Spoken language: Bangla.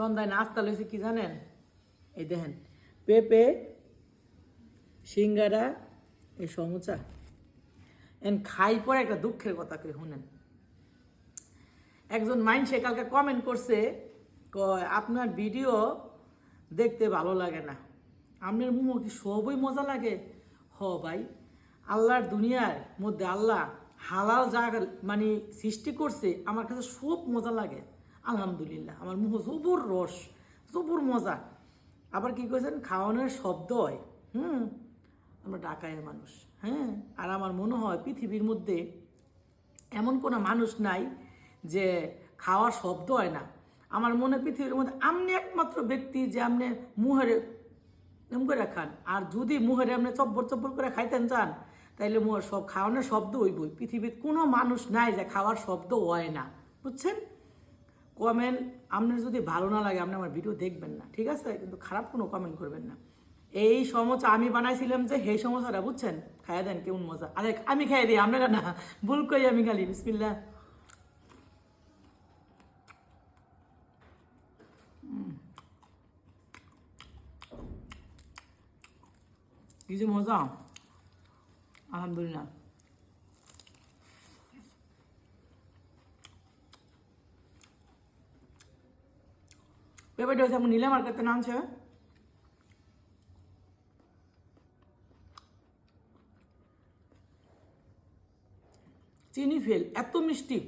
সন্ধ্যায় নাস্তা লইছে কি জানেন? এই দেখেন, পেঁপে, সিঙ্গারা, এই সমুচা। এন খাই পরে একটা দুঃখের কথা কই শুনেন। একজন মাইনসে কালকে কমেন্ট করছে, কয়, আপনার ভিডিও দেখতে ভালো লাগে না। আপনার মুখ কি সবই মজা লাগে? হ ভাই, আল্লাহর দুনিয়ার মধ্যে আল্লাহ হালাল জায়গা মানে সৃষ্টি করছে, আমার কাছে সব মজা লাগে। আলহামদুলিল্লাহ, আমার মুখ জবর রস, জবর মজা। আবার কি করেছেন খাওয়ানোর শব্দ হয়। হুম, আমরা ডাকায়ের মানুষ হ্যাঁ? আর আমার মনে হয় পৃথিবীর মধ্যে এমন কোনো মানুষ নাই যে খাওয়ার শব্দ হয় না। আমার মনে পৃথিবীর মধ্যে আপনি একমাত্র ব্যক্তি যে আপনি মুহের এম করে খান। আর যদি মুহের আপনি চব্বর চব্বর করে খাইতেন চান তাইলে মুহের সব খাওয়ানোর শব্দ হইবই। পৃথিবীর কোনো মানুষ নাই যে খাওয়ার শব্দ হয় না। বুঝছেন? কমেন্ট আপনার যদি ভালো না লাগে, আপনি আমার ভিডিও দেখবেন না, ঠিক আছে? কিন্তু খারাপ কোনো কমেন্ট করবেন না। এই সমস্যা আমি বানাইছিলাম যে, সেই সমস্যাটা বুঝছেন? খাইয়া দেন, কেমন মজা। আরে, আমি খাইয়ে দিই, আপনারা না। ভুল করি আমি খালি বিসমিল্লা কি যে মজা। আলহামদুলিল্লাহ। পেপারটা হচ্ছে আমার নীলা মার্কেটে নাম আছে চিনি ফেল এত মিষ্টি।